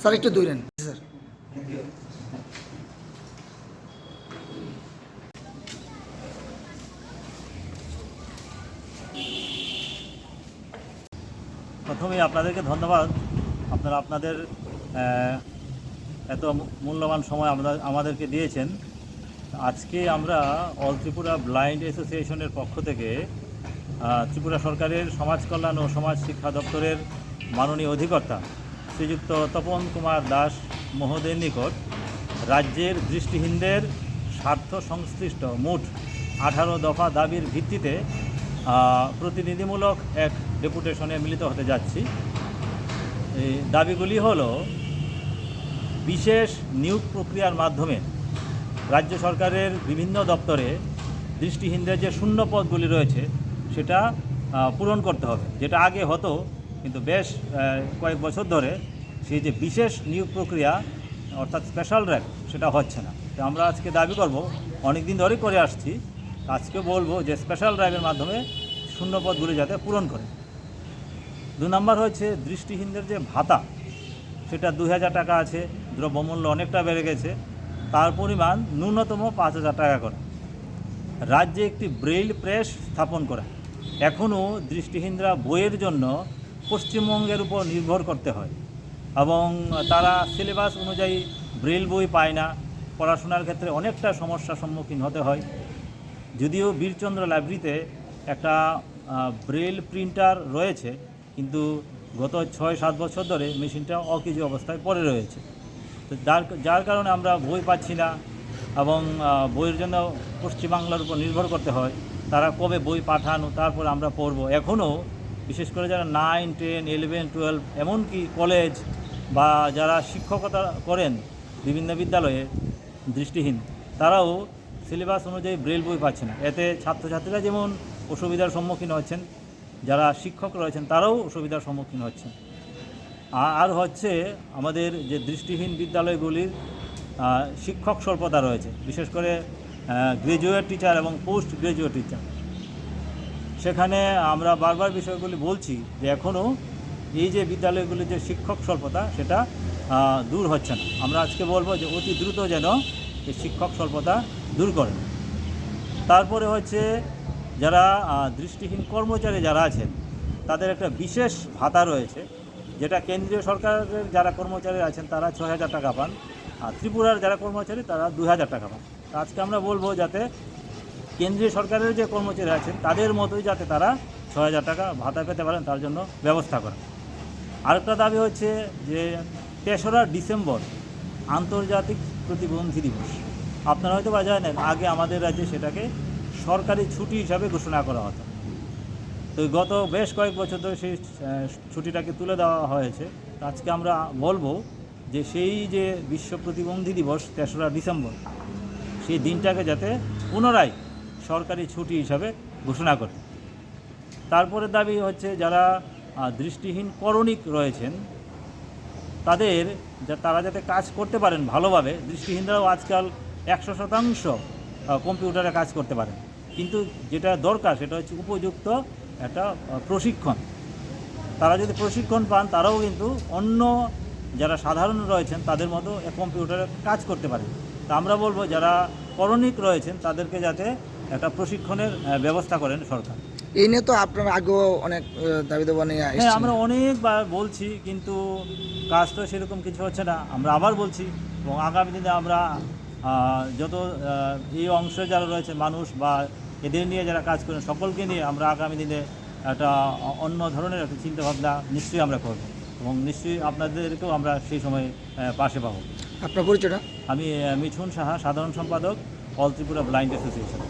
Sir, একটু দৌড়েন sir. প্রথমেই আপনাদেরকে ধন্যবাদ। আপনারা আপনাদের এত মূল্যবান সময় আমরা, আমাদেরকে দিয়েছেন। আজকে আমরা অল ত্রিপুরা ব্লাইন্ড অ্যাসোসিয়েশনের পক্ষ থেকে ত্রিপুরা সরকারের সমাজ কল্যাণ ও সমাজ শিক্ষা দপ্তরের মাননীয় অধিকর্তা শ্রীযুক্ত তপন কুমার দাস মহোদয়ের নিকট রাজ্যের দৃষ্টিহীনদের স্বার্থ সংশ্লিষ্ট মোট আঠারো দফা দাবির ভিত্তিতে প্রতিনিধিমূলক এক ডেপুটেশনে মিলিত হতে যাচ্ছি। এই দাবিগুলি হলো, বিশেষ নিয়োগ প্রক্রিয়ার মাধ্যমে রাজ্য সরকারের বিভিন্ন দপ্তরে দৃষ্টিহীনদের যে শূন্য পদগুলি রয়েছে, সেটা পূরণ করতে হবে, যেটা আগে হতো কিন্তু বেশ কয়েক বছর ধরে সেই যে বিশেষ নিয়োগ প্রক্রিয়া, অর্থাৎ স্পেশাল র্যাক সেটা হচ্ছে না। তো আমরা আজকে দাবি করব অনেক দিন ধরেই করে আসছি আজকে বলব যে স্পেশাল র্যাকের মাধ্যমে শূন্য পদগুলি যাতে পূরণ করে। দু নম্বর হচ্ছে দৃষ্টিহীনদের যে ভাতা, সেটা দুই হাজার টাকা আছে, দ্রব্যমূল্য অনেকটা বেড়ে গেছে, তার পরিমাণ ন্যূনতম পাঁচ হাজার টাকা করে। রাজ্যে একটি ব্রেইল প্রেস স্থাপন করা। এখনও দৃষ্টিহীনরা বইয়ের জন্য পশ্চিমবঙ্গের উপর নির্ভর করতে হয় এবং তারা সিলেবাস অনুযায়ী ব্রেইল বই পায় না। পড়াশোনার ক্ষেত্রে অনেকটা সমস্যার সম্মুখীন হতে হয়। যদিও বীরচন্দ্র লাইব্রেরিতে একটা ব্রেল প্রিন্টার রয়েছে, কিন্তু গত ছয় সাত বছর ধরে মেশিনটা অকেজি অবস্থায় পড়ে রয়েছে। তো যার যার কারণে আমরা বই পাচ্ছি না এবং বইয়ের জন্য পশ্চিমবাংলার উপর নির্ভর করতে হয়, তারা কবে বই পাঠানো, তারপর আমরা পড়ব। এখনও বিশেষ করে যারা নাইন টেন ইলেভেন টুয়েলভ এমনকি কলেজ বা যারা শিক্ষকতা করেন বিভিন্ন বিদ্যালয়ে দৃষ্টিহীন, তারাও সিলেবাস অনুযায়ী ব্রেল বই পাচ্ছে না এতে ছাত্রছাত্রীরা যেমন অসুবিধার সম্মুখীন হচ্ছেন, যারা শিক্ষক রয়েছেন, তারাও অসুবিধার সম্মুখীন হচ্ছেন। আর হচ্ছে আমাদের যে দৃষ্টিহীন বিদ্যালয়গুলির শিক্ষক স্বল্পতা রয়েছে। বিশেষ করে গ্রাজুয়েট টিচার এবং পোস্ট গ্রাজুয়েট টিচার সেখানে আমরা বারবার বিষয়গুলি বলছি যে এখনও এই যে বিদ্যালয়গুলির যে শিক্ষক স্বল্পতা, সেটা দূর হচ্ছে না। আমরা আজকে বলব যে অতি দ্রুত যেন এই শিক্ষক স্বল্পতা দূর করেন। তারপরে হচ্ছে যারা দৃষ্টিহীন কর্মচারী যারা আছেন, তাদের একটা বিশেষ ভাতা রয়েছে, যেটা কেন্দ্রীয় সরকারের যারা কর্মচারী আছেন, তারা ছ হাজার টাকা পান, আর ত্রিপুরার যারা কর্মচারী, তারা দু হাজার টাকা পান। আজকে আমরা বলব যাতে কেন্দ্রীয় সরকারের যে কর্মচারী আছেন, তাদের মতোই যাতে তারা ছ হাজার টাকা ভাতা পেতে পারেন, তার জন্য ব্যবস্থা করা আরেকটা দাবি হচ্ছে যে তেসরা ডিসেম্বর আন্তর্জাতিক প্রতিবন্ধী দিবস। আপনারা হয়তো বা জানেন, আগে আমাদের রাজ্যে সেটাকে সরকারি ছুটি হিসাবে ঘোষণা করা হতো। তো গত বেশ কয়েক বছর ধরে সেই ছুটিটাকে তুলে দেওয়া হয়েছে। আজকে আমরা বলব যে সেই যে বিশ্ব প্রতিবন্ধী দিবস, তেসরা ডিসেম্বর, সেই দিনটাকে যাতে পুনরায় সরকারি ছুটি হিসাবে ঘোষণা করে। তারপরে দাবি হচ্ছে যারা দৃষ্টিহীন করণিক রয়েছেন, তাদের যা- তারা যাতে কাজ করতে পারেন ভালোভাবে, দৃষ্টিহীনরাও আজকাল একশো শতাংশ কম্পিউটারে কাজ করতে পারেন। কিন্তু যেটা দরকার সেটা হচ্ছে উপযুক্ত একটা প্রশিক্ষণ। তারা যদি প্রশিক্ষণ পান, তারাও কিন্তু অন্য যারা সাধারণ রয়েছেন, তাদের মতো কম্পিউটারে কাজ করতে পারে তা আমরা বলব, যারা করণিক রয়েছেন, তাদেরকে যাতে একটা প্রশিক্ষণের ব্যবস্থা করেন সরকার। এই নিয়ে তো আপনার আগেও অনেক দাবি দাবা নিয়ে হ্যাঁ আমরা অনেকবার বলছি কিন্তু কাজ তো সেরকম কিছু হচ্ছে না। আমরা আবার বলছি এবং আগামী দিনে আমরা যত এই অংশে যারা রয়েছে মানুষ বা এদের নিয়ে যারা কাজ করেন সকলকে নিয়ে আমরা আগামী দিনে একটা অন্য ধরনের একটা চিন্তাভাবনা নিশ্চয়ই আমরা করব। এবং নিশ্চয়ই আপনাদেরকেও আমরা সেই সময় পাশে পাবো। আপনার পরিচয়টা? আমি মিঠুন সাহা সাধারণ সম্পাদক অল ত্রিপুরা ব্লাইন্ড অ্যাসোসিয়েশন।